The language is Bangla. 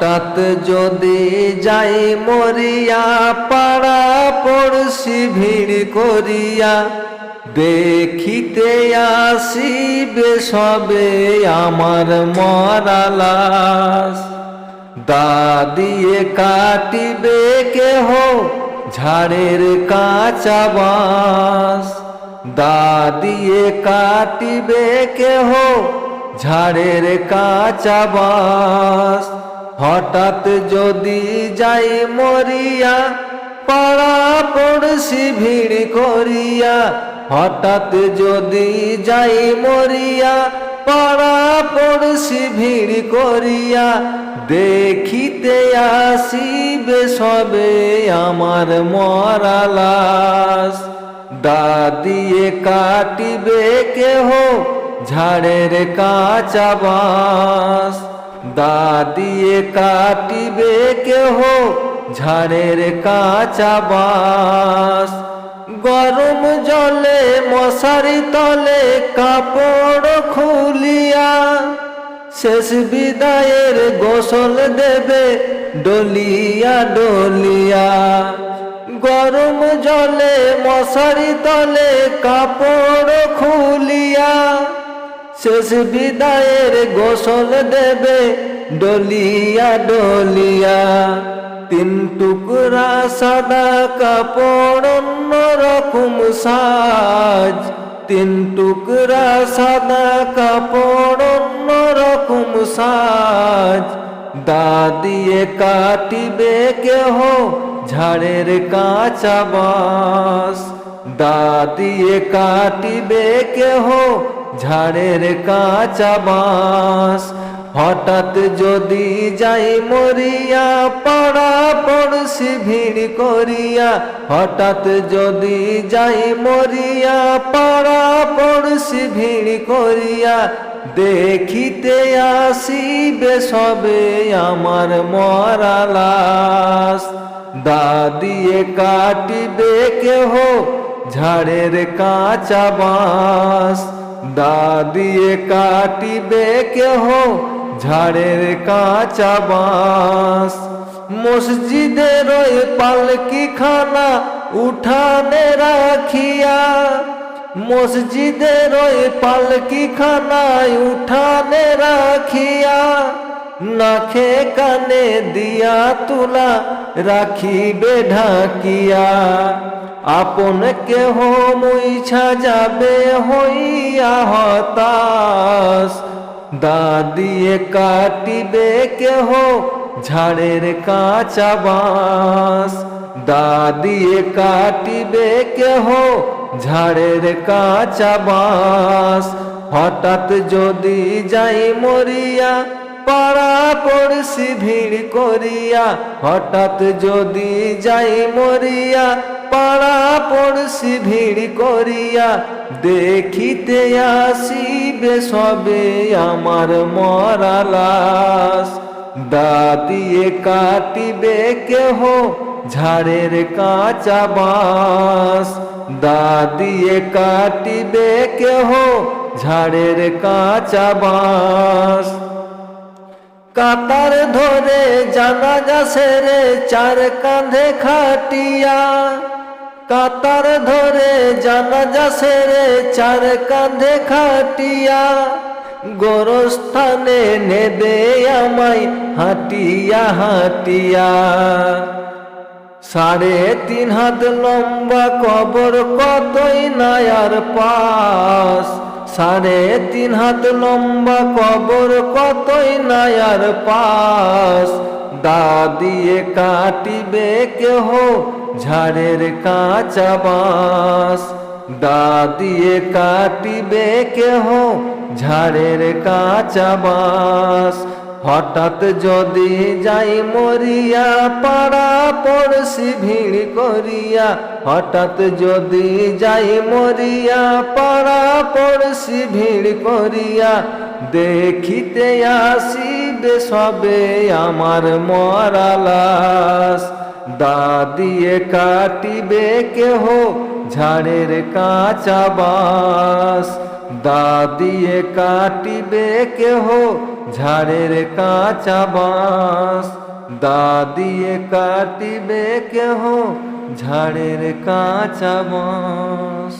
হঠাৎ যদি যাই মরিয়া, পাড়া পড়শি ভিড় করিয়া, দেখিতে আসিবে সবে আমার মরালাস দাদিয়ে কাটিবে কেহ ঝাড়ের কাঁচা বাঁশ। দাদিয়ে কাটিবে কেহ ঝাড়ের কাঁচা বাঁশ। হঠাৎ যদি যাই মরিয়া, পাড়া পড়শি ভিড় করিয়া, হঠাৎ যদি যাই মরিয়া, পাড়া পড়শি ভিড় করিয়া, দেখিতে আসিবে সবে আমার মরালাস দাদিয়ে কাটিবে কেহ, ঝাড়ের কাঁচা বাঁশ। দাদিয়ে কাটিবে কেহ ঝাড়ের কাঁচা বাস গরম জলে মশারি তলে কাপড় খুলিয়া শেষ বিদায়ের গোসল দেবে ডলিয়া ডলিয়া। গরম জলে মশারি তলে কাপড় খুলিয়া শেষ বিদায়ের গোসল দেবে ডলিয়া ডলিয়া। তিন টুকরা সাদা কাপড় রকম সাজ। তিন টুকরা সাদা কাপড় রকম সাজ। দাদিয়ে কাটিবে কেহ ঝাড়ের কাঁচা বাঁশ। দাদিয়ে কাটিবে কেহ ঝাড়ের কাঁচা বাঁশ। হঠাৎ যদি যাই মরিয়া, পাড়া পড়শি ভিড় করিয়া। হঠাৎ যদি যাই মরিয়া, পাড়া পড়শি ভিড় করিয়া। দেখিতে আসিবে সবে আমার মরালাস দাদিয়ে কাটিবে কেহ? ঝাড়ের কাঁচা বাঁশ। দাদিয়ে কাটিবে কেহ ঝাড়ের কাঁচা বাঁশ। মসজিদের পালকি খানা উঠানে রাখিয়া, মসজিদের পালকি খানায় উঠানে রাখিয়া। নাখে কানে দিয়া তুলা রাখিবে ঢাকিয়া। আপন কেহ মুইছা যাবে হইয়া হতাশ। দাদিয়ে কাটিবে কেহ ঝাড়ের কাঁচা বাঁশ। দাদিয়ে কাটিবে কেহ ঝাড়ের কাঁচা বাঁশ। হঠাৎ যদি যাই মরিয়া পাড়া পড়শি ভিড় করিয়া, হঠাৎ যদি যাই মরিয়া, পাড়া পড়শি ভিড় করিয়া, দেখিতে আসিবে সবে আমার মরালাস দাদিয়ে কাটিবে কেহ, ঝাড়ের কাঁচা বাঁশ। দাদিয়ে কাটিবে কেহ, ঝাড়ের কাঁচা বাঁশ। কাতার ধরে জানা জানাজা সেরে চার কাঁধে খাটিয়া। কাতার ধরে জানাজা সেরে চার কাঁধে খাটিয়া। গোরস্থানে নেবে আমায় হাটিয়া হাটিয়া। সাড়ে তিন হাত লম্বা কবর কতই নায়ার পাশ। সাড়ে তিন হাত লম্বা কবর কতই নায়ার পাশ দাদিয়ে কাটিবে কেহ ঝাড়ের কাঁচা বাঁশ। দাদিয়ে কাটিবে কেহ ঝাড়ের কাঁচা বাঁশ। হঠাৎ যদি যাই মরিয়া পাড়া পড়শি ভিড় করিয়া, হঠাৎ যদি যাই মরিয়া পাড়া পড়শি ভিড় করিয়া দেখিতে আসিবে সবে আমার মরালাস দাদিয়ে কাটিবে কেহ ঝাড়ের কাঁচা বাঁশ। দাদিয়ে কাটিবে কেহ ঝাড়ের কাঁচা বাঁশ। দা দিয়ে কাটিবে কেহ ঝাড়ের কাঁচা বাঁশ।